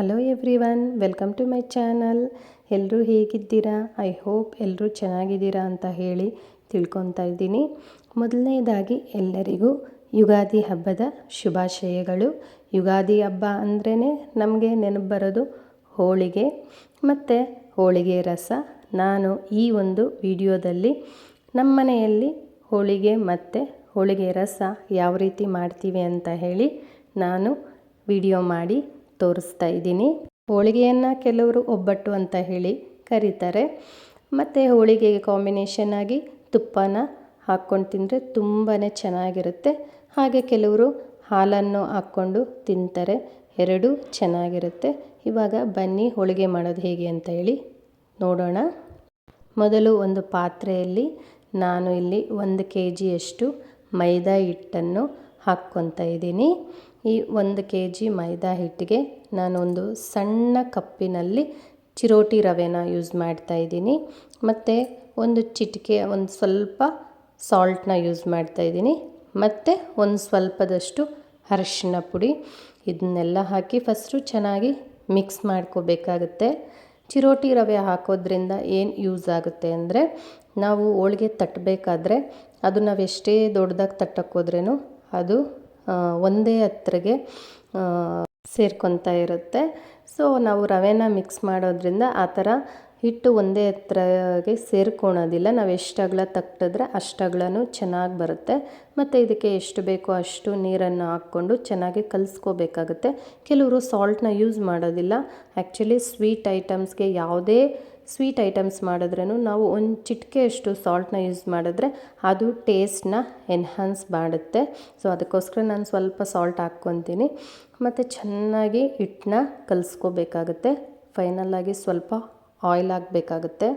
Hello everyone welcome to my channel ಎಲ್ಲರೂ ಹೇಗಿದ್ದೀರಾ? I hope ಎಲ್ಲರೂ ಚೆನ್ನಾಗಿದ್ದೀರಾ ಅಂತ ಹೇಳಿ ತಿಳ್ಕೊತಾ ಇದ್ದೀನಿ. ಮೊದಲನೇದಾಗಿ ಎಲ್ಲರಿಗೂ ಯುಗಾದಿ ಹಬ್ಬದ ಶುಭಾಶಯಗಳು. ಯುಗಾದಿ ಹಬ್ಬ ಅಂದ್ರೇ ನಮಗೆ ನೆನಪು ಬರೋದು ಹೋಳಿಗೆ. ಮತ್ತು ಹೋಳಿಗೆ ರಸ. ನಾನು ಈ ಒಂದು ವಿಡಿಯೋದಲ್ಲಿ ನಮ್ಮ ಮನೆಯಲ್ಲಿ ಹೋಳಿಗೆ ಮತ್ತು ಹೋಳಿಗೆ ರಸ ಯಾವ ರೀತಿ ಮಾಡ್ತೀವಿ ಅಂತ ಹೇಳಿ ನಾನು ವಿಡಿಯೋ ಮಾಡಿ ತೋರಿಸ್ತಾ ಇದ್ದೀನಿ. ಹೋಳಿಗೆಯನ್ನು ಕೆಲವರು ಒಬ್ಬಟ್ಟು ಅಂತ ಹೇಳಿ ಕರೀತಾರೆ. ಮತ್ತು ಹೋಳಿಗೆಗೆ ಕಾಂಬಿನೇಷನ್ ಆಗಿ ತುಪ್ಪನ ಹಾಕ್ಕೊಂಡು ತಿಂದರೆ ತುಂಬಾ ಚೆನ್ನಾಗಿರುತ್ತೆ. ಹಾಗೆ ಕೆಲವರು ಹಾಲನ್ನು ಹಾಕ್ಕೊಂಡು ತಿಂತಾರೆ. ಎರಡೂ ಚೆನ್ನಾಗಿರುತ್ತೆ. ಇವಾಗ ಬನ್ನಿ ಹೋಳಿಗೆ ಮಾಡೋದು ಹೇಗೆ ಅಂತ ಹೇಳಿ ನೋಡೋಣ. ಮೊದಲು ಒಂದು ಪಾತ್ರೆಯಲ್ಲಿ ನಾನು ಇಲ್ಲಿ ಒಂದು ಕೆ ಜಿಯಷ್ಟು ಮೈದಾ ಹಿಟ್ಟನ್ನು ಹಾಕ್ಕೊತಾ ಇದ್ದೀನಿ. ಈ ಒಂದು ಕೆ ಜಿ ಮೈದಾ ಹಿಟ್ಟಿಗೆ ನಾನೊಂದು ಸಣ್ಣ ಕಪ್ಪಿನಲ್ಲಿ ಚಿರೋಟಿ ರವೆನ ಯೂಸ್ ಮಾಡ್ತಾ ಇದ್ದೀನಿ. ಮತ್ತು ಒಂದು ಚಿಟಿಕೆ, ಒಂದು ಸ್ವಲ್ಪ ಸಾಲ್ಟ್ನ ಯೂಸ್ ಮಾಡ್ತಾ ಇದ್ದೀನಿ. ಮತ್ತು ಒಂದು ಸ್ವಲ್ಪದಷ್ಟು ಅರಿಶಿನ ಪುಡಿ. ಇದನ್ನೆಲ್ಲ ಹಾಕಿ ಫಸ್ಟು ಚೆನ್ನಾಗಿ ಮಿಕ್ಸ್ ಮಾಡ್ಕೋಬೇಕಾಗುತ್ತೆ. ಚಿರೋಟಿ ರವೆ ಹಾಕೋದ್ರಿಂದ ಏನು ಯೂಸ್ ಆಗುತ್ತೆ ಅಂದರೆ, ನಾವು ಹೋಳಿಗೆ ತಟ್ಟಬೇಕಾದ್ರೆ ಅದು ನಾವು ಎಷ್ಟೇ ದೊಡ್ಡದಾಗಿ ತಟ್ಟಕ್ಕೋದ್ರೂ ಅದು ಒಂದೇ ಹತ್ರಗೆ ಸೇರ್ಕೊತಾ ಇರುತ್ತೆ. ಸೊ ನಾವು ರವೆನ ಮಿಕ್ಸ್ ಮಾಡೋದ್ರಿಂದ ಆ ಥರ ಹಿಟ್ಟು ಒಂದೇ ಹತ್ರಗೆ ಸೇರ್ಕೊಳೋದಿಲ್ಲ. ನಾವು ಎಷ್ಟು ಅಗಲ ತಟ್ಟಿದ್ರೆ ಅಷ್ಟು ಅಗಲನೂ ಚೆನ್ನಾಗಿ ಬರುತ್ತೆ. ಮತ್ತು ಇದಕ್ಕೆ ಎಷ್ಟು ಬೇಕೋ ಅಷ್ಟು ನೀರನ್ನು ಹಾಕ್ಕೊಂಡು ಚೆನ್ನಾಗಿ ಕಲಿಸ್ಕೋಬೇಕಾಗುತ್ತೆ. ಕೆಲವರು ಸಾಲ್ಟ್ನ ಯೂಸ್ ಮಾಡೋದಿಲ್ಲ. ಆ್ಯಕ್ಚುಲಿ ಸ್ವೀಟ್ ಐಟಮ್ಸ್ಗೆ ಯಾವುದೇ ಸ್ವೀಟ್ ಐಟಮ್ಸ್ ಮಾಡಿದ್ರೂ ನಾವು ಒಂದು ಚಿಟಿಕೆಯಷ್ಟು ಸಾಲ್ಟ್ನ ಯೂಸ್ ಮಾಡಿದ್ರೆ ಅದು ಟೇಸ್ಟ್ನ ಎನ್ಹಾನ್ಸ್ ಮಾಡುತ್ತೆ. ಸೊ, ಅದಕ್ಕೋಸ್ಕರ ನಾನು ಸ್ವಲ್ಪ ಸಾಲ್ಟ್ ಹಾಕ್ಕೊತೀನಿ. ಮತ್ತು ಚೆನ್ನಾಗಿ ಹಿಟ್ಟನ್ನ ಕಲಿಸ್ಕೋಬೇಕಾಗುತ್ತೆ. ಫೈನಲ್ಲಾಗಿ ಸ್ವಲ್ಪ ಆಯಿಲ್ ಹಾಕಬೇಕಾಗುತ್ತೆ.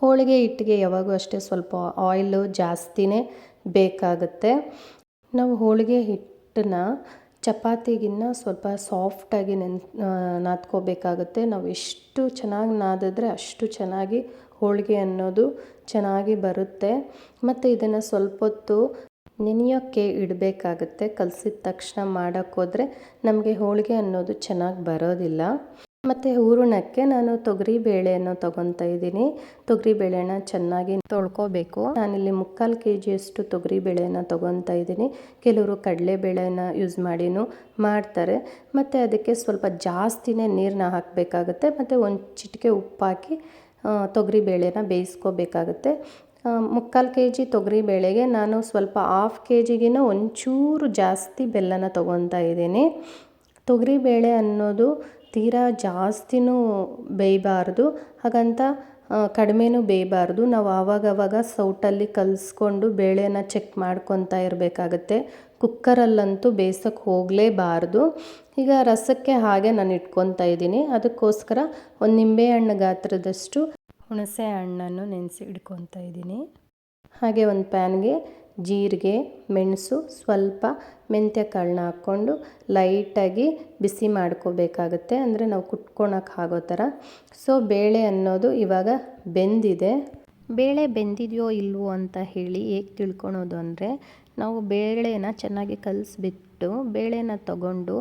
ಹೋಳಿಗೆ ಹಿಟ್ಟಿಗೆ ಯಾವಾಗೂ ಅಷ್ಟೇ ಸ್ವಲ್ಪ ಆಯಿಲು ಜಾಸ್ತಿನೇ ಬೇಕಾಗುತ್ತೆ. ನಾವು ಹೋಳಿಗೆ ಹಿಟ್ಟನ್ನ ಚಪಾತಿಗಿನ್ನ ಸ್ವಲ್ಪ ಸಾಫ್ಟಾಗಿ ನೆನ್ ನಾದ್ಕೋಬೇಕಾಗುತ್ತೆ. ನಾವು ಎಷ್ಟು ಚೆನ್ನಾಗಿ ನಾದಿದ್ರೆ ಅಷ್ಟು ಚೆನ್ನಾಗಿ ಹೋಳಿಗೆ ಅನ್ನೋದು ಚೆನ್ನಾಗಿ ಬರುತ್ತೆ. ಮತ್ತು ಇದನ್ನು ಸ್ವಲ್ಪ ಹೊತ್ತು ನೆನೆಯೋಕ್ಕೆ ಇಡಬೇಕಾಗುತ್ತೆ. ಕಲಸಿದ ತಕ್ಷಣ ಮಾಡೋಕ್ಕೋದ್ರೆ ನಮಗೆ ಹೋಳಿಗೆ ಅನ್ನೋದು ಚೆನ್ನಾಗಿ ಬರೋದಿಲ್ಲ. ಮತ್ತು ಹೂರಣಕ್ಕೆ ನಾನು ತೊಗರಿ ಬೇಳೆಯನ್ನು ತೊಗೊತಾ ಇದ್ದೀನಿ. ತೊಗರಿ ಬೇಳೆನ ಚೆನ್ನಾಗಿ ತೊಳ್ಕೊಬೇಕು. ನಾನಿಲ್ಲಿ ಮುಕ್ಕಾಲು ಕೆ ಜಿಯಷ್ಟು ತೊಗರಿ ಬೇಳೆನ ತೊಗೊತಾ ಇದ್ದೀನಿ. ಕೆಲವರು ಕಡಲೆ ಬೇಳೆನ ಯೂಸ್ ಮಾಡಿನೂ ಮಾಡ್ತಾರೆ. ಮತ್ತು ಅದಕ್ಕೆ ಸ್ವಲ್ಪ ಜಾಸ್ತಿನೇ ನೀರನ್ನ ಹಾಕಬೇಕಾಗುತ್ತೆ. ಮತ್ತು ಒಂದು ಚಿಟಿಕೆ ಉಪ್ಪು ಹಾಕಿ ತೊಗರಿ ಬೇಳೆನ ಬೇಯಿಸ್ಕೋಬೇಕಾಗುತ್ತೆ. ಮುಕ್ಕಾಲು ಕೆ ಜಿ ತೊಗರಿ ಬೇಳೆಗೆ ನಾನು ಸ್ವಲ್ಪ ಹಾಫ್ ಕೆ ಜಿಗಿನ ಒಂಚೂರು ಜಾಸ್ತಿ ಬೆಲ್ಲನ ತೊಗೊತಾ ಇದ್ದೀನಿ. ತೊಗರಿ ಬೇಳೆ ಅನ್ನೋದು ತೀರಾ ಜಾಸ್ತಿನೂ ಬೇಯಬಾರ್ದು. ಹಾಗಂತ ಕಡಿಮೆನೂ ಬೇಯಬಾರ್ದು. ನಾವು ಆವಾಗವಾಗ ಸೌಟಲ್ಲಿ ಕಲಿಸ್ಕೊಂಡು ಬೇಳೆನ ಚೆಕ್ ಮಾಡ್ಕೊತಾ ಇರಬೇಕಾಗತ್ತೆ. ಕುಕ್ಕರಲ್ಲಂತೂ ಬೇಯಿಸೋಕ್ಕೆ ಹೋಗಲೇಬಾರ್ದು. ಈಗ ರಸಕ್ಕೆ ಹಾಗೆ ನಾನು ಇಟ್ಕೊತಾ ಇದ್ದೀನಿ. ಅದಕ್ಕೋಸ್ಕರ ಒಂದು ನಿಂಬೆಹಣ್ಣು ಗಾತ್ರದಷ್ಟು ಹುಣಸೆ ಹಣ್ಣನ್ನು ನೆನೆಸಿ ಇಟ್ಕೊತಾ ಇದ್ದೀನಿ. ಹಾಗೆ ಒಂದು ಪ್ಯಾನ್ಗೆ ಜೀರಿಗೆ, ಮೆಣಸು ಸ್ವಲ್ಪ ಮೆಂತ್ಯ ಕಾಳನ್ನ ಹಾಕ್ಕೊಂಡು ಲೈಟಾಗಿ ಬಿಸಿ ಮಾಡ್ಕೋಬೇಕಾಗುತ್ತೆ. ಅಂದರೆ ನಾವು ಕುಟ್ಕೊಳಕ್ಕೆ ಆಗೋ ಥರ. ಸೊ ಬೇಳೆ ಅನ್ನೋದು ಇವಾಗ ಬೆಂದಿದೆ. ಬೇಳೆ ಬೆಂದಿದೆಯೋ ಇಲ್ವೋ ಅಂತ ಹೇಳಿ ಹೇಗೆ ತಿಳ್ಕೊಳೋದು ಅಂದರೆ, ನಾವು ಬೇಳೆನ ಚೆನ್ನಾಗಿ ಕಲಿಸ್ಬಿಟ್ಟು, ಬೇಳೆನ ತಗೊಂಡು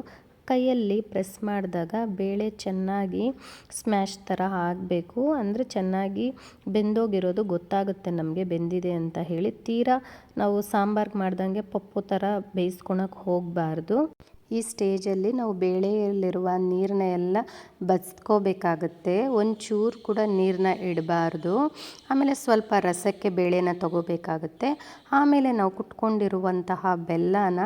ಕೈಯಲ್ಲಿ ಪ್ರೆಸ್ ಮಾಡಿದಾಗ ಬೇಳೆ ಚೆನ್ನಾಗಿ ಸ್ಮ್ಯಾಶ್ ಥರ ಆಗಬೇಕು. ಅಂದರೆ ಚೆನ್ನಾಗಿ ಬೆಂದೋಗಿರೋದು ಗೊತ್ತಾಗುತ್ತೆ ನಮಗೆ ಬೆಂದಿದೆ ಅಂತ ಹೇಳಿ. ತೀರಾ ನಾವು ಸಾಂಬಾರ್ಗೆ ಮಾಡ್ದಂಗೆ ಪಪ್ಪು ಥರ ಬೇಯಿಸ್ಕೊಳಕ್ಕೆ ಹೋಗಬಾರ್ದು. ಈ ಸ್ಟೇಜಲ್ಲಿ ನಾವು ಬೇಳೆಯಲ್ಲಿರುವ ನೀರನ್ನ ಎಲ್ಲ ಬಸ್ಕೋಬೇಕಾಗತ್ತೆ ಒಂಚೂರು ಕೂಡ ನೀರನ್ನ ಇಡಬಾರ್ದು. ಆಮೇಲೆ ಸ್ವಲ್ಪ ರಸಕ್ಕೆ ಬೇಳೆನ ತಗೋಬೇಕಾಗುತ್ತೆ. ಆಮೇಲೆ ನಾವು ಕುಟ್ಕೊಂಡಿರುವಂತಹ ಬೆಲ್ಲನ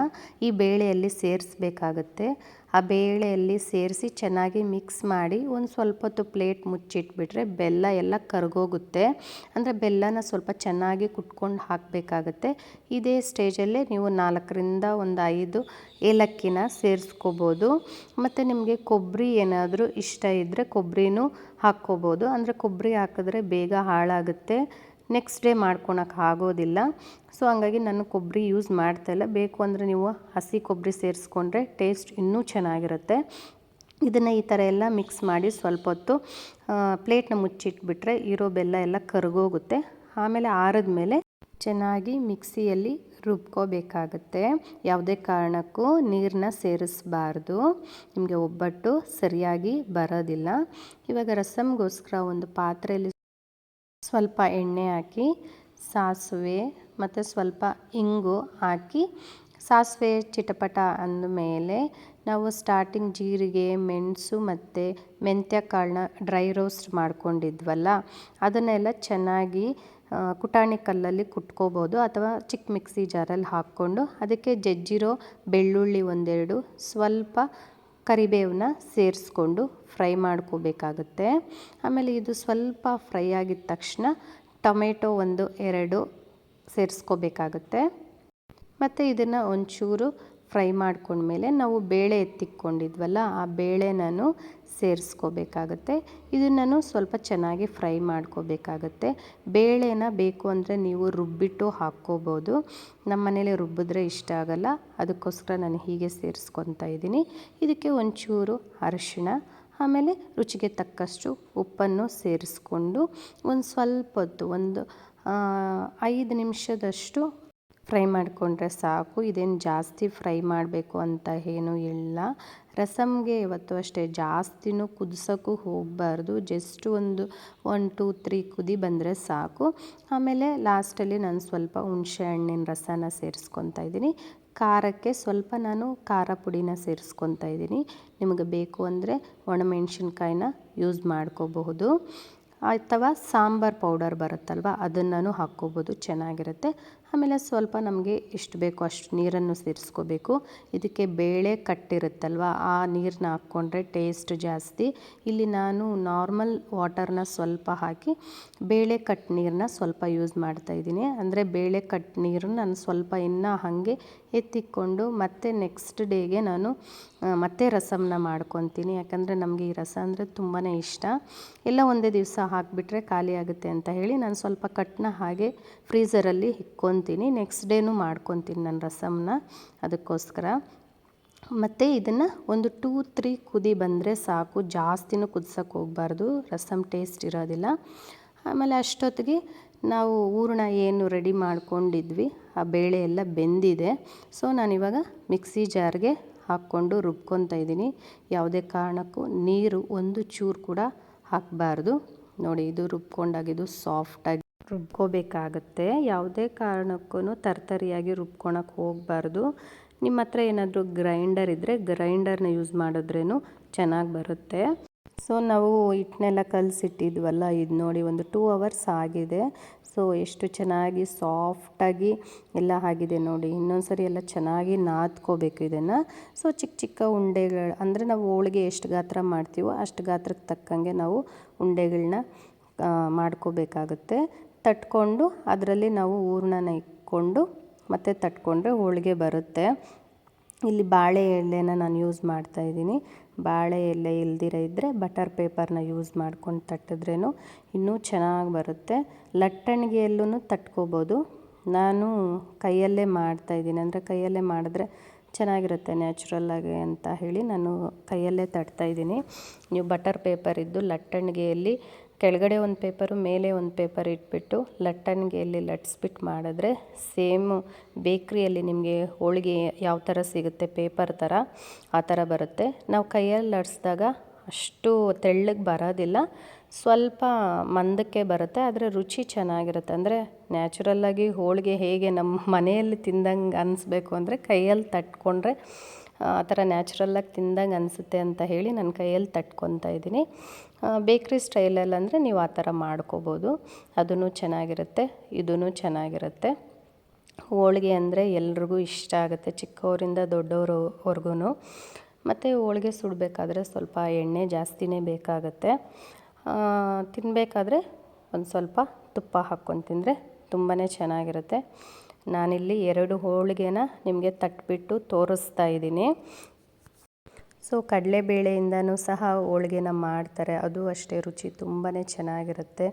ಈ ಬೇಳೆಯಲ್ಲಿ ಸೇರಿಸ್ಬೇಕಾಗತ್ತೆ. ಆ ಬೇಳೆಯಲ್ಲಿ ಸೇರಿಸಿ ಚೆನ್ನಾಗಿ ಮಿಕ್ಸ್ ಮಾಡಿ ಒಂದು ಸ್ವಲ್ಪ ಹೊತ್ತು ಪ್ಲೇಟ್ ಮುಚ್ಚಿಟ್ಬಿಟ್ರೆ ಬೆಲ್ಲ ಎಲ್ಲ ಕರಗೋಗುತ್ತೆ. ಅಂದರೆ ಬೆಲ್ಲನ ಸ್ವಲ್ಪ ಚೆನ್ನಾಗಿ ಕುಟ್ಕೊಂಡು ಹಾಕಬೇಕಾಗತ್ತೆ. ಇದೇ ಸ್ಟೇಜಲ್ಲೇ ನೀವು ನಾಲ್ಕರಿಂದ ಒಂದು ಐದು ಏಲಕ್ಕಿನ ಸೇರಿಸ್ಕೋಬೋದು. ಮತ್ತು ನಿಮಗೆ ಕೊಬ್ಬರಿ ಏನಾದರೂ ಇಷ್ಟ ಇದ್ದರೆ ಕೊಬ್ಬರಿನೂ ಹಾಕ್ಕೋಬೋದು. ಅಂದರೆ ಕೊಬ್ಬರಿ ಹಾಕಿದ್ರೆ ಬೇಗ ಹಾಳಾಗುತ್ತೆ. ನೆಕ್ಸ್ಟ್ ಡೇ ಮಾಡ್ಕೊಳಕ್ಕೆ ಆಗೋದಿಲ್ಲ. ಸೊ ಹಂಗಾಗಿ ನಾನು ಕೊಬ್ಬರಿ ಯೂಸ್ ಮಾಡ್ತಾಯಿಲ್ಲ ಬೇಕು ಅಂದರೆ ನೀವು ಹಸಿ ಕೊಬ್ಬರಿ ಸೇರಿಸ್ಕೊಂಡ್ರೆ ಟೇಸ್ಟ್ ಇನ್ನೂ ಚೆನ್ನಾಗಿರುತ್ತೆ. ಇದನ್ನು ಈ ಥರ ಎಲ್ಲ ಮಿಕ್ಸ್ ಮಾಡಿ ಸ್ವಲ್ಪ ಹೊತ್ತು ಪ್ಲೇಟ್ನ ಮುಚ್ಚಿಟ್ಬಿಟ್ರೆ ಇರೋ ಬೆಲ್ಲ ಎಲ್ಲ ಕರಗೋಗುತ್ತೆ. ಆಮೇಲೆ ಆರಿದ ಮೇಲೆ ಚೆನ್ನಾಗಿ ಮಿಕ್ಸಿಯಲ್ಲಿ ರುಬ್ಕೋಬೇಕಾಗತ್ತೆ. ಯಾವುದೇ ಕಾರಣಕ್ಕೂ ನೀರನ್ನ ಸೇರಿಸಬಾರ್ದು. ನಿಮಗೆ ಒಬ್ಬಟ್ಟು ಸರಿಯಾಗಿ ಬರೋದಿಲ್ಲ. ಇವಾಗ ರಸಮ್ಗೋಸ್ಕರ ಒಂದು ಪಾತ್ರೆಯಲ್ಲಿ ಸ್ವಲ್ಪ ಎಣ್ಣೆ ಹಾಕಿ, ಸಾಸಿವೆ ಮತ್ತು ಸ್ವಲ್ಪ ಇಂಗು ಹಾಕಿ, ಸಾಸಿವೆ ಚಿಟಪಟ ಅಂದಮೇಲೆ ನಾವು ಸ್ಟಾರ್ಟಿಂಗ್ ಜೀರಿಗೆ, ಮೆಣಸು ಮತ್ತು ಮೆಂತ್ಯ ಕಾಳನ್ನ ಡ್ರೈ ರೋಸ್ಟ್ ಮಾಡ್ಕೊಂಡಿದ್ವಲ್ಲ, ಅದನ್ನೆಲ್ಲ ಚೆನ್ನಾಗಿ ಕುಟಾಣಿ ಕಲ್ಲಲ್ಲಿ ಕುಟ್ಕೋಬೋದು ಅಥವಾ ಚಿಕ್ಕ ಮಿಕ್ಸಿ ಜಾರಲ್ಲಿ ಹಾಕ್ಕೊಂಡು ಅದಕ್ಕೆ ಜಜ್ಜಿರೋ ಬೆಳ್ಳುಳ್ಳಿ ಒಂದೆರಡು, ಸ್ವಲ್ಪ ಕರಿಬೇವನ್ನ ಸೇರಿಸ್ಕೊಂಡು ಫ್ರೈ ಮಾಡ್ಕೋಬೇಕಾಗುತ್ತೆ. ಆಮೇಲೆ ಇದು ಸ್ವಲ್ಪ ಫ್ರೈ ಆಗಿದ ತಕ್ಷಣ ಟೊಮೆಟೊ ಒಂದು ಎರಡು ಸೇರಿಸ್ಕೋಬೇಕಾಗುತ್ತೆ. ಮತ್ತು ಇದನ್ನು ಒಂಚೂರು ಫ್ರೈ ಮಾಡ್ಕೊಂಡ್ಮೇಲೆ ನಾವು ಬೇಳೆ ಎತ್ತಿಕ್ಕೊಂಡಿದ್ವಲ್ಲ ಆ ಬೇಳೆ ನಾನು ಸೇರಿಸ್ಕೋಬೇಕಾಗತ್ತೆ. ಇದನ್ನು ಸ್ವಲ್ಪ ಚೆನ್ನಾಗಿ ಫ್ರೈ ಮಾಡ್ಕೋಬೇಕಾಗತ್ತೆ. ಬೇಳೆನ ಬೇಕು ಅಂದರೆ ನೀವು ರುಬ್ಬಿಟ್ಟು ಹಾಕ್ಕೋಬೋದು. ನಮ್ಮ ಮನೇಲಿ ರುಬ್ಬಿದ್ರೆ ಇಷ್ಟ ಆಗಲ್ಲ, ಅದಕ್ಕೋಸ್ಕರ ನಾನು ಹೀಗೆ ಸೇರಿಸ್ಕೊತಾ ಇದ್ದೀನಿ. ಇದಕ್ಕೆ ಒಂಚೂರು ಅರಿಶಿಣ, ಆಮೇಲೆ ರುಚಿಗೆ ತಕ್ಕಷ್ಟು ಉಪ್ಪನ್ನು ಸೇರಿಸ್ಕೊಂಡು ಒಂದು ಸ್ವಲ್ಪ ಹೊತ್ತು ಒಂದು ಐದು ನಿಮಿಷದಷ್ಟು ಫ್ರೈ ಮಾಡಿಕೊಂಡ್ರೆ ಸಾಕು. ಇದೇನು ಜಾಸ್ತಿ ಫ್ರೈ ಮಾಡಬೇಕು ಅಂತ ಏನೂ ಇಲ್ಲ. ರಸಮ್ಗೆ ಇವತ್ತು ಅಷ್ಟೇ ಜಾಸ್ತಿನೂ ಕುದಿಸೋಕ್ಕೂ ಹೋಗಬಾರ್ದು. ಜಸ್ಟ್ ಒಂದು ಒನ್, ಟೂ, ತ್ರೀ ಕುದಿ ಬಂದರೆ ಸಾಕು. ಆಮೇಲೆ ಲಾಸ್ಟಲ್ಲಿ ನಾನು ಸ್ವಲ್ಪ ಹುಣಸೆ ಹಣ್ಣಿನ ರಸನ ಸೇರಿಸ್ಕೊತಾ ಇದ್ದೀನಿ. ಖಾರಕ್ಕೆ ಸ್ವಲ್ಪ ನಾನು ಖಾರ ಪುಡಿನ ಸೇರಿಸ್ಕೊತಾ ಇದ್ದೀನಿ. ನಿಮಗೆ ಬೇಕು ಅಂದರೆ ಒಣಮೆಣ್ಸಿನ್ಕಾಯಿನ ಯೂಸ್ ಮಾಡ್ಕೋಬಹುದು. ಅಥವಾ ಸಾಂಬಾರು ಪೌಡರ್ ಬರುತ್ತಲ್ವ, ಅದನ್ನು ಹಾಕ್ಕೋಬೋದು ಚೆನ್ನಾಗಿರುತ್ತೆ. ಆಮೇಲೆ ಸ್ವಲ್ಪ ನಮಗೆ ಎಷ್ಟು ಬೇಕೋ ಅಷ್ಟು ನೀರನ್ನು ಸೇರಿಸ್ಕೋಬೇಕು. ಇದಕ್ಕೆ ಬೇಳೆ ಕಟ್ಟಿರುತ್ತಲ್ವ, ಆ ನೀರನ್ನ ಹಾಕ್ಕೊಂಡ್ರೆ ಟೇಸ್ಟ್ ಜಾಸ್ತಿ. ಇಲ್ಲಿ ನಾನು ನಾರ್ಮಲ್ ವಾಟರ್ನ ಸ್ವಲ್ಪ ಹಾಕಿ ಬೇಳೆ ಕಟ್ ನೀರನ್ನ ಸ್ವಲ್ಪ ಯೂಸ್ ಮಾಡ್ತಾ ಇದ್ದೀನಿ. ಅಂದರೆ ಬೇಳೆ ಕಟ್ ನೀರು ನಾನು ಸ್ವಲ್ಪ ಇನ್ನೂ ಹಾಗೆ ಎತ್ತಿಕೊಂಡು ಮತ್ತೆ ನೆಕ್ಸ್ಟ್ ಡೇಗೆ ನಾನು ಮತ್ತೆ ರಸಮ್ನ ಮಾಡ್ಕೊತೀನಿ. ಯಾಕಂದರೆ ನಮಗೆ ಈ ರಸ ಅಂದರೆ ತುಂಬಾ ಇಷ್ಟ. ಎಲ್ಲ ಒಂದೇ ದಿವಸ ಹಾಕಿಬಿಟ್ರೆ ಖಾಲಿ ಆಗುತ್ತೆ ಅಂತ ಹೇಳಿ ನಾನು ಸ್ವಲ್ಪ ಕಟ್ನ ಹಾಗೆ ಫ್ರೀಝರಲ್ಲಿ ಇಕ್ಕೊತೀನಿ ನೆಕ್ಸ್ಟ್ ಡೇನೂ ಮಾಡ್ಕೊತೀನಿ ನಾನು ರಸಮ್ನ ಅದಕ್ಕೋಸ್ಕರ. ಮತ್ತು ಇದನ್ನು ಒಂದು ಟೂ, ತ್ರೀ ಕುದಿ ಬಂದರೆ ಸಾಕು. ಜಾಸ್ತಿನೂ ಕುದಿಸೋಕೆ ಹೋಗಬಾರ್ದು. ರಸಮ್ ಟೇಸ್ಟ್ ಇರೋದಿಲ್ಲ. ಆಮೇಲೆ ಅಷ್ಟೊತ್ತಿಗೆ ನಾವು ಹೂರ್ಣ ಏನು ರೆಡಿ ಮಾಡ್ಕೊಂಡಿದ್ವಿ. ಆ ಬೇಳೆ ಎಲ್ಲ ಬೆಂದಿದೆ. ಸೊ ನಾನಿವಾಗ ಮಿಕ್ಸಿ ಜಾರ್ಗೆ ಹಾಕ್ಕೊಂಡು ರುಬ್ಕೊತಾ ಇದ್ದೀನಿ. ಯಾವುದೇ ಕಾರಣಕ್ಕೂ ನೀರು ಒಂದು ಚೂರು ಕೂಡ ಹಾಕಬಾರ್ದು. ನೋಡಿ, ಇದು ರುಬ್ಕೊಂಡಾಗಿದ್ದು ಸಾಫ್ಟಾಗಿ ರುಬ್ಕೋಬೇಕಾಗತ್ತೆ. ಯಾವುದೇ ಕಾರಣಕ್ಕೂ ತರ್ತರಿಯಾಗಿ ರುಬ್ಕೊಳಕ್ಕೆ ಹೋಗಬಾರ್ದು. ನಿಮ್ಮ ಹತ್ರ ಏನಾದರೂ ಗ್ರೈಂಡರ್ ಇದ್ದರೆ ಗ್ರೈಂಡರ್ನ ಯೂಸ್ ಮಾಡಿದ್ರೇನು ಚೆನ್ನಾಗಿ ಬರುತ್ತೆ. ಸೊ ನಾವು ಹಿಟ್ಟನ್ನೆಲ್ಲ ಕಲಸಿಟ್ಟಿದ್ವಲ್ಲ, ಇದು ನೋಡಿ ಒಂದು ಟೂ ಅವರ್ಸ್ ಆಗಿದೆ. ಸೊ ಎಷ್ಟು ಚೆನ್ನಾಗಿ ಸಾಫ್ಟಾಗಿ ಎಲ್ಲ ಆಗಿದೆ ನೋಡಿ. ಇನ್ನೊಂದು ಸರಿ ಎಲ್ಲ ಚೆನ್ನಾಗಿ ನಾದ್ಕೋಬೇಕು ಇದನ್ನು. ಸೊ ಚಿಕ್ಕ ಚಿಕ್ಕ ಉಂಡೆಗಳು, ಅಂದರೆ ನಾವು ಹೋಳಿಗೆ ಎಷ್ಟು ಗಾತ್ರ ಮಾಡ್ತೀವೋ ಅಷ್ಟು ಗಾತ್ರಕ್ಕೆ ತಕ್ಕಂಗೆ ನಾವು ಉಂಡೆಗಳನ್ನ ಮಾಡ್ಕೋಬೇಕಾಗುತ್ತೆ. ತಟ್ಕೊಂಡು ಅದರಲ್ಲಿ ನಾವು ಹೂರ್ಣನ ಇಟ್ಕೊಂಡು ಮತ್ತು ತಟ್ಕೊಂಡ್ರೆ ಹೋಳಿಗೆ ಬರುತ್ತೆ. ಇಲ್ಲಿ ಬಾಳೆ ಎಲೆನ ನಾನು ಯೂಸ್ ಮಾಡ್ತಾಯಿದ್ದೀನಿ ಬಾಳೆ ಎಲೆ ಇಲ್ದಿರ ಇದ್ದರೆ ಬಟರ್ ಪೇಪರ್ನ ಯೂಸ್ ಮಾಡ್ಕೊಂಡು ತಟ್ಟಿದ್ರೇನು ಇನ್ನೂ ಚೆನ್ನಾಗಿ ಬರುತ್ತೆ. ಲಟ್ಟಣಿಗೆಯಲ್ಲೂ ತಟ್ಕೋಬೋದು. ನಾನು ಕೈಯಲ್ಲೇ ಮಾಡ್ತಾಯಿದ್ದೀನಿ ಅಂದರೆ ಕೈಯಲ್ಲೇ ಮಾಡಿದ್ರೆ ಚೆನ್ನಾಗಿರುತ್ತೆ ನ್ಯಾಚುರಲ್ಲಾಗಿ ಅಂತ ಹೇಳಿ ನಾನು ಕೈಯಲ್ಲೇ ತಟ್ತಾಯಿದ್ದೀನಿ ನೀವು ಬಟರ್ ಪೇಪರ್ ಇದ್ದು ಲಟ್ಟಣಿಗೆಯಲ್ಲಿ ಕೆಳಗಡೆ ಒಂದು ಪೇಪರು, ಮೇಲೆ ಒಂದು ಪೇಪರ್ ಇಟ್ಬಿಟ್ಟು ಲಟ್ಟಣಿಗೆಯಲ್ಲಿ ಲಟ್ಸ್ಬಿಟ್ಟು ಮಾಡಿದ್ರೆ ಸೇಮು ಬೇಕ್ರಿಯಲ್ಲಿ ನಿಮಗೆ ಹೋಳಿಗೆ ಯಾವ ಥರ ಸಿಗುತ್ತೆ, ಪೇಪರ್ ಥರ ಆ ಥರ ಬರುತ್ತೆ. ನಾವು ಕೈಯಲ್ಲಿ ಲಟ್ಸಿದಾಗ ಅಷ್ಟು ತೆಳ್ಳಗೆ ಬರೋದಿಲ್ಲ. ಸ್ವಲ್ಪ ಮಂದಕ್ಕೆ ಬರುತ್ತೆ, ಆದರೆ ರುಚಿ ಚೆನ್ನಾಗಿರುತ್ತೆ. ಅಂದರೆ ನ್ಯಾಚುರಲ್ಲಾಗಿ ಹೋಳಿಗೆ ಹೇಗೆ ನಮ್ಮ ಮನೆಯಲ್ಲಿ ತಿಂದಂಗೆ ಅನಿಸ್ಬೇಕು ಅಂದರೆ ಕೈಯಲ್ಲಿ ತಟ್ಕೊಂಡ್ರೆ ಆ ಥರ ನ್ಯಾಚುರಲ್ಲಾಗಿ ತಿಂದಂಗೆ ಅನಿಸುತ್ತೆ ಅಂತ ಹೇಳಿ ನನ್ನ ಕೈಯಲ್ಲಿ ತಟ್ಕೊತಾ ಇದ್ದೀನಿ. ಬೇಕ್ರಿ ಸ್ಟೈಲಲ್ಲಿ ಅಂದರೆ ನೀವು ಆ ಥರ ಮಾಡ್ಕೋಬೋದು. ಅದೂ ಚೆನ್ನಾಗಿರುತ್ತೆ ಇದೂ ಚೆನ್ನಾಗಿರುತ್ತೆ. ಹೋಳಿಗೆ ಅಂದರೆ ಎಲ್ರಿಗೂ ಇಷ್ಟ ಆಗುತ್ತೆ, ಚಿಕ್ಕವರಿಂದ ದೊಡ್ಡವರವರೆಗೂ ಮತ್ತು ಹೋಳಿಗೆ ಸುಡಬೇಕಾದ್ರೆ ಸ್ವಲ್ಪ ಎಣ್ಣೆ ಜಾಸ್ತಿನೇ ಬೇಕಾಗುತ್ತೆ. ತಿನ್ನಬೇಕಾದ್ರೆ ಒಂದು ಸ್ವಲ್ಪ ತುಪ್ಪ ಹಾಕ್ಕೊಂಡು ತಿಂದರೆ ತುಂಬಾ ಚೆನ್ನಾಗಿರುತ್ತೆ. ನಾನಿಲ್ಲಿ ಎರಡು ಹೋಳಿಗೆನ ನಿಮಗೆ ತಟ್ಬಿಟ್ಟು ತೋರಿಸ್ತಾ ಇದ್ದೀನಿ. ಸೊ ಕಡಲೆಬೇಳೆಯಿಂದನೂ ಸಹ ಹೋಳಿಗೆನ ಮಾಡ್ತಾರೆ. ಅದು ಅಷ್ಟೇ ರುಚಿ ತುಂಬಾ ಚೆನ್ನಾಗಿರುತ್ತೆ.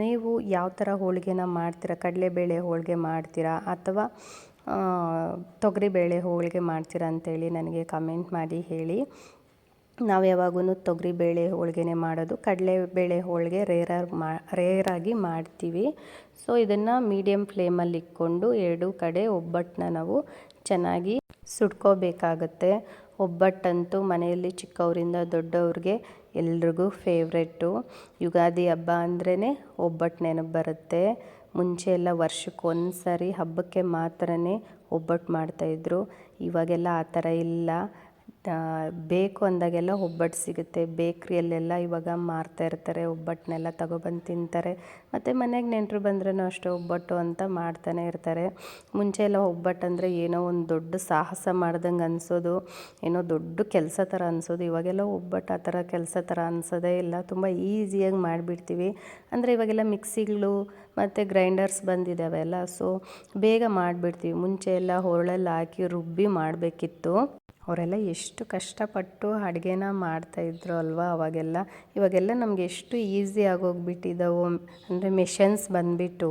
ನೀವು ಯಾವ ಥರ ಹೋಳಿಗೆನ ಮಾಡ್ತೀರಾ? ಕಡಲೆಬೇಳೆ ಹೋಳಿಗೆ ಮಾಡ್ತೀರಾ? ಅಥವಾ ತೊಗರಿಬೇಳೆ ಹೋಳಿಗೆ ಮಾಡ್ತೀರಾ ಅಂತೇಳಿ ನನಗೆ ಕಮೆಂಟ್ ಮಾಡಿ ಹೇಳಿ. ನಾವು ಯಾವಾಗೂ ತೊಗರಿಬೇಳೆ ಹೋಳಿಗೆನೇ ಮಾಡೋದು. ಕಡಲೆಬೇಳೆ ಹೋಳಿಗೆ ರೇರಾಗಿ ಮಾ, ರೇರಾಗಿ ಮಾಡ್ತೀವಿ. ಸೊ, ಇದನ್ನು ಮೀಡಿಯಮ್ ಫ್ಲೇಮಲ್ಲಿ ಇಕ್ಕೊಂಡು ಎರಡು ಕಡೆ ಒಬ್ಬಟ್ಟನ್ನ ನಾವು ಚೆನ್ನಾಗಿ ಸುಟ್ಕೋಬೇಕಾಗತ್ತೆ. ಒಬ್ಬಟ್ಟಂತೂ ಮನೆಯಲ್ಲಿ ಚಿಕ್ಕವರಿಂದ ದೊಡ್ಡವ್ರಿಗೆ ಎಲ್ರಿಗೂ ಫೇವ್ರೆಟ್ಟು ಯುಗಾದಿ ಹಬ್ಬ ಅಂದ್ರೇ ಒಬ್ಬಟ್ಟು ನೆನಪು ಬರುತ್ತೆ. ಮುಂಚೆ ಎಲ್ಲ ವರ್ಷಕ್ಕೆ ಒಂದು ಹಬ್ಬಕ್ಕೆ ಮಾತ್ರನೇ ಒಬ್ಬಟ್ಟು ಮಾಡ್ತಾಯಿದ್ರು ಇವಾಗೆಲ್ಲ ಆ ಥರ ಇಲ್ಲ. ಬೇಕು ಅಂದಾಗೆಲ್ಲ ಒಬ್ಬಟ್ಟು ಸಿಗುತ್ತೆ. ಬೇಕ್ರಿಯಲ್ಲೆಲ್ಲ ಇವಾಗ ಮಾರ್ತಾ ಇರ್ತಾರೆ, ಒಬ್ಬಟ್ಟನ್ನೆಲ್ಲ ತಗೊಬಂದು ತಿಂತಾರೆ. ಮತ್ತು ಮನೆಗೆ ನೆಂಟರು ಬಂದ್ರೂ ಅಷ್ಟೇ ಒಬ್ಬಟ್ಟು ಅಂತ ಮಾಡ್ತಾನೆ ಇರ್ತಾರೆ. ಮುಂಚೆ ಎಲ್ಲ ಒಬ್ಬಟ್ಟು ಅಂದರೆ ಏನೋ ಒಂದು ದೊಡ್ಡ ಸಾಹಸ ಮಾಡ್ದಂಗೆ ಅನಿಸೋದು, ಏನೋ ದೊಡ್ಡ ಕೆಲಸ ಥರ ಅನಿಸೋದು. ಇವಾಗೆಲ್ಲ ಒಬ್ಬಟ್ಟು ಆ ಥರ ಕೆಲಸ ಥರ ಅನಿಸೋದೇ ಇಲ್ಲ. ತುಂಬ ಈಸಿಯಾಗಿ ಮಾಡಿಬಿಡ್ತೀವಿ. ಅಂದರೆ ಇವಾಗೆಲ್ಲ ಮಿಕ್ಸಿಗಳು ಮತ್ತು ಗ್ರೈಂಡರ್ಸ್ ಬಂದಿದ್ದಾವೆ ಅಲ್ಲ ಸೊ ಬೇಗ ಮಾಡಿಬಿಡ್ತೀವಿ. ಮುಂಚೆ ಎಲ್ಲ ಹೊರಳಲ್ಲಿ ಹಾಕಿ ರುಬ್ಬಿ ಮಾಡಬೇಕಿತ್ತು. ಅವರೆಲ್ಲ ಎಷ್ಟು ಕಷ್ಟಪಟ್ಟು ಅಡುಗೆನ ಮಾಡ್ತಾಯಿದ್ರು ಅಲ್ವಾ ಅವಾಗೆಲ್ಲ. ಇವಾಗೆಲ್ಲ ನಮಗೆ ಎಷ್ಟು ಈಸಿ ಆಗೋಗ್ಬಿಟ್ಟಿದ್ದಾವೆ ಅಂದರೆ ಮೆಷನ್ಸ್ ಬಂದುಬಿಟ್ಟು.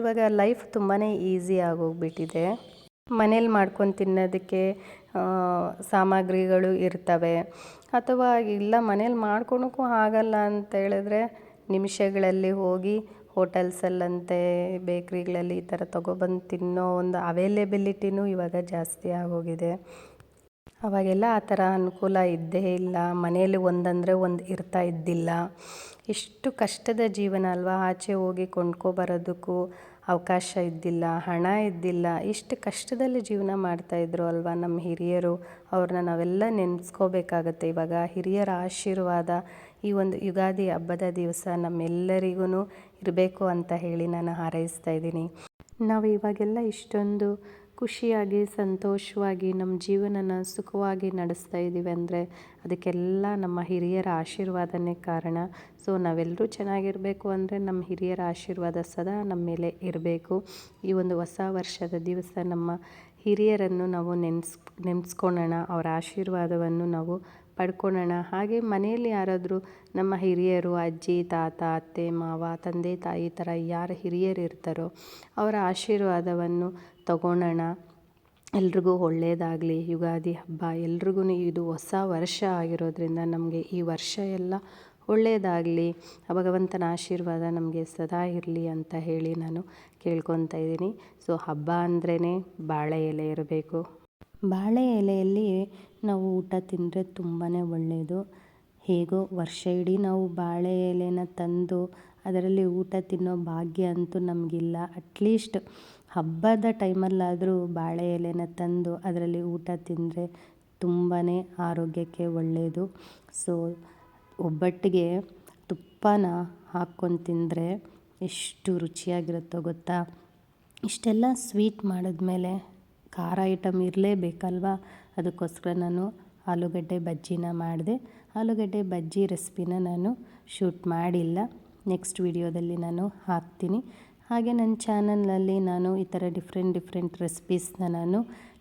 ಇವಾಗ ಲೈಫ್ ತುಂಬಾ ಈಸಿ ಆಗೋಗ್ಬಿಟ್ಟಿದೆ. ಮನೇಲಿ ಮಾಡ್ಕೊಂಡು ತಿನ್ನೋದಕ್ಕೆ ಸಾಮಗ್ರಿಗಳು ಇರ್ತವೆ. ಅಥವಾ ಇಲ್ಲ ಮನೇಲಿ ಮಾಡ್ಕೊಳಕ್ಕೂ ಆಗಲ್ಲ ಅಂತ ಹೇಳಿದ್ರೆ ನಿಮಿಷಗಳಲ್ಲಿ ಹೋಗಿ ಹೋಟೆಲ್ಸಲ್ಲಂತೆ, ಬೇಕ್ರಿಗಳಲ್ಲಿ ಈ ಥರ ತೊಗೊಬಂದು ತಿನ್ನೋ ಒಂದು ಅವೈಲೇಬಿಲಿಟಿನೂ ಇವಾಗ ಜಾಸ್ತಿ ಆಗೋಗಿದೆ. ಅವಾಗೆಲ್ಲ ಆ ಥರ ಅನುಕೂಲ ಇದ್ದೇ ಇಲ್ಲ. ಮನೆಯಲ್ಲಿ ಒಂದಂದರೆ ಒಂದು ಇರ್ತಾ ಇದ್ದಿಲ್ಲ. ಎಷ್ಟು ಕಷ್ಟದ ಜೀವನ ಅಲ್ವಾ? ಆಚೆ ಹೋಗಿ ಕೊಂಡ್ಕೊಬರೋದಕ್ಕೂ ಅವಕಾಶ ಇದ್ದಿಲ್ಲ, ಹಣ ಇದ್ದಿಲ್ಲ, ಇಷ್ಟು ಕಷ್ಟದಲ್ಲಿ ಜೀವನ ಮಾಡ್ತಾಯಿದ್ರು ಅಲ್ವಾ ನಮ್ಮ ಹಿರಿಯರು? ಅವ್ರನ್ನ ನಾವೆಲ್ಲ ನೆನೆಸ್ಕೋಬೇಕಾಗತ್ತೆ. ಇವಾಗ ಹಿರಿಯರ ಆಶೀರ್ವಾದ ಈ ಒಂದು ಯುಗಾದಿ ಹಬ್ಬದ ದಿವಸ ನಮ್ಮೆಲ್ಲರಿಗೂ ಇರಬೇಕು ಅಂತ ಹೇಳಿ ನಾನು ಹಾರೈಸ್ತಾ ಇದ್ದೀನಿ. ನಾವು ಇವಾಗೆಲ್ಲ ಇಷ್ಟೊಂದು ಖುಷಿಯಾಗಿ, ಸಂತೋಷವಾಗಿ ನಮ್ಮ ಜೀವನನ ಸುಖವಾಗಿ ನಡೆಸ್ತಾ ಇದ್ದೀವಿ ಅಂದರೆ ಅದಕ್ಕೆಲ್ಲ ನಮ್ಮ ಹಿರಿಯರ ಆಶೀರ್ವಾದನೇ ಕಾರಣ. ಸೊ ನಾವೆಲ್ಲರೂ ಚೆನ್ನಾಗಿರಬೇಕು ಅಂದರೆ ನಮ್ಮ ಹಿರಿಯರ ಆಶೀರ್ವಾದ ಸದಾ ನಮ್ಮ ಮೇಲೆ ಇರಬೇಕು. ಈ ಒಂದು ಹೊಸ ವರ್ಷದ ದಿವಸ ನಮ್ಮ ಹಿರಿಯರನ್ನು ನಾವು ನೆನೆಸ್ ನೆನೆಸ್ಕೊಳ್ಳೋಣ ಅವರ ಆಶೀರ್ವಾದವನ್ನು ನಾವು ಪಡ್ಕೊಳ್ಳೋಣ ಹಾಗೆ ಮನೆಯಲ್ಲಿ ಯಾರಾದರೂ ನಮ್ಮ ಹಿರಿಯರು, ಅಜ್ಜಿ, ತಾತ, ಅತ್ತೆ, ಮಾವ, ತಂದೆ, ತಾಯಿ ಥರ ಯಾರು ಹಿರಿಯರು ಇರ್ತಾರೋ ಅವರ ಆಶೀರ್ವಾದವನ್ನು ತಗೊಳ್ಳೋಣ. ಎಲ್ರಿಗೂ ಒಳ್ಳೆಯದಾಗಲಿ ಯುಗಾದಿ ಹಬ್ಬ ಎಲ್ರಿಗೂ ಇದು ಹೊಸ ವರ್ಷ ಆಗಿರೋದ್ರಿಂದ ನಮಗೆ ಈ ವರ್ಷ ಎಲ್ಲ ಒಳ್ಳೆಯದಾಗಲಿ ಭಗವಂತನ ಆಶೀರ್ವಾದ ನಮಗೆ ಸದಾ ಇರಲಿ ಅಂತ ಹೇಳಿ ನಾನು ಕೇಳ್ಕೊತಾ ಇದ್ದೀನಿ. ಸೊ ಹಬ್ಬ ಅಂದ್ರೇ ಬಾಳೆ ಎಲೆ ಇರಬೇಕು. ಬಾಳೆ ಎಲೆಯಲ್ಲಿ ನಾವು ಊಟ ತಿಂದರೆ ತುಂಬಾ ಒಳ್ಳೆಯದು ಹೇಗೋ ವರ್ಷ ಇಡೀ ನಾವು ಬಾಳೆ ಎಲೆನ ತಂದು ಅದರಲ್ಲಿ ಊಟ ತಿನ್ನೋ ಭಾಗ್ಯ ಅಂತೂ ನಮಗಿಲ್ಲ. ಅಟ್ಲೀಸ್ಟ್ ಹಬ್ಬದ ಟೈಮಲ್ಲಾದರೂ ಬಾಳೆ ಎಲೆನ ತಂದು ಅದರಲ್ಲಿ ಊಟ ತಿಂದರೆ ತುಂಬಾ ಆರೋಗ್ಯಕ್ಕೆ ಒಳ್ಳೆಯದು ಸೊ ಒಬ್ಬಟ್ಟಿಗೆ ತುಪ್ಪನ ಹಾಕ್ಕೊಂಡು ತಿಂದರೆ ಎಷ್ಟು ರುಚಿಯಾಗಿರುತ್ತೋ ಗೊತ್ತಾ? ಇಷ್ಟೆಲ್ಲ ಸ್ವೀಟ್ ಮಾಡಿದ್ಮೇಲೆ ಖಾರ ಐಟಮ್ ಇರಲೇಬೇಕಲ್ವಾ? ಅದಕ್ಕೋಸ್ಕರ ನಾನು ಆಲೂಗಡ್ಡೆ ಬಜ್ಜಿನ ಮಾಡಿದೆ. ಆಲೂಗಡ್ಡೆ ಬಜ್ಜಿ ರೆಸಿಪಿನ ನಾನು ಶೂಟ್ ಮಾಡಿಲ್ಲ. ನೆಕ್ಸ್ಟ್ ವಿಡಿಯೋದಲ್ಲಿ ನಾನು ಹಾಕ್ತೀನಿ. ಹಾಗೆ ನನ್ನ ಚಾನಲ್ನಲ್ಲಿ ನಾನು ಈ ಥರ ಡಿಫ್ರೆಂಟ್ ಡಿಫ್ರೆಂಟ್ ರೆಸಿಪೀಸ್ನ ನಾನು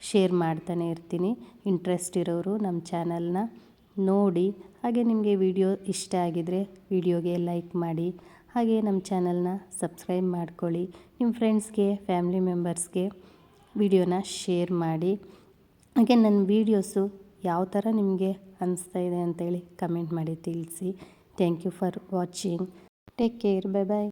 ಶೇರ್ ಮಾಡ್ತಾನೆ ಇರ್ತೀನಿ. ಇಂಟ್ರೆಸ್ಟ್ ಇರೋರು ನಮ್ಮ ಚಾನಲ್ನ ನೋಡಿ. ಹಾಗೆ ನಿಮಗೆ ವಿಡಿಯೋ ಇಷ್ಟ ಆಗಿದರೆ ವಿಡಿಯೋಗೆ ಲೈಕ್ ಮಾಡಿ. ಹಾಗೆ ನಮ್ಮ ಚಾನಲ್ನ ಸಬ್ಸ್ಕ್ರೈಬ್ ಮಾಡ್ಕೊಳ್ಳಿ. ನಿಮ್ಮ ಫ್ರೆಂಡ್ಸ್ಗೆ, ಫ್ಯಾಮಿಲಿ ಮೆಂಬರ್ಸ್ಗೆ ವಿಡಿಯೋನ ಶೇರ್ ಮಾಡಿ. ಹಾಗೆ ನನ್ನ ವೀಡಿಯೋಸು ಯಾವ ಥರ ನಿಮಗೆ ಅನಿಸ್ತಾ ಇದೆ ಅಂತೇಳಿ ಕಮೆಂಟ್ ಮಾಡಿ ತಿಳಿಸಿ. Thank you for watching. Take care. Bye bye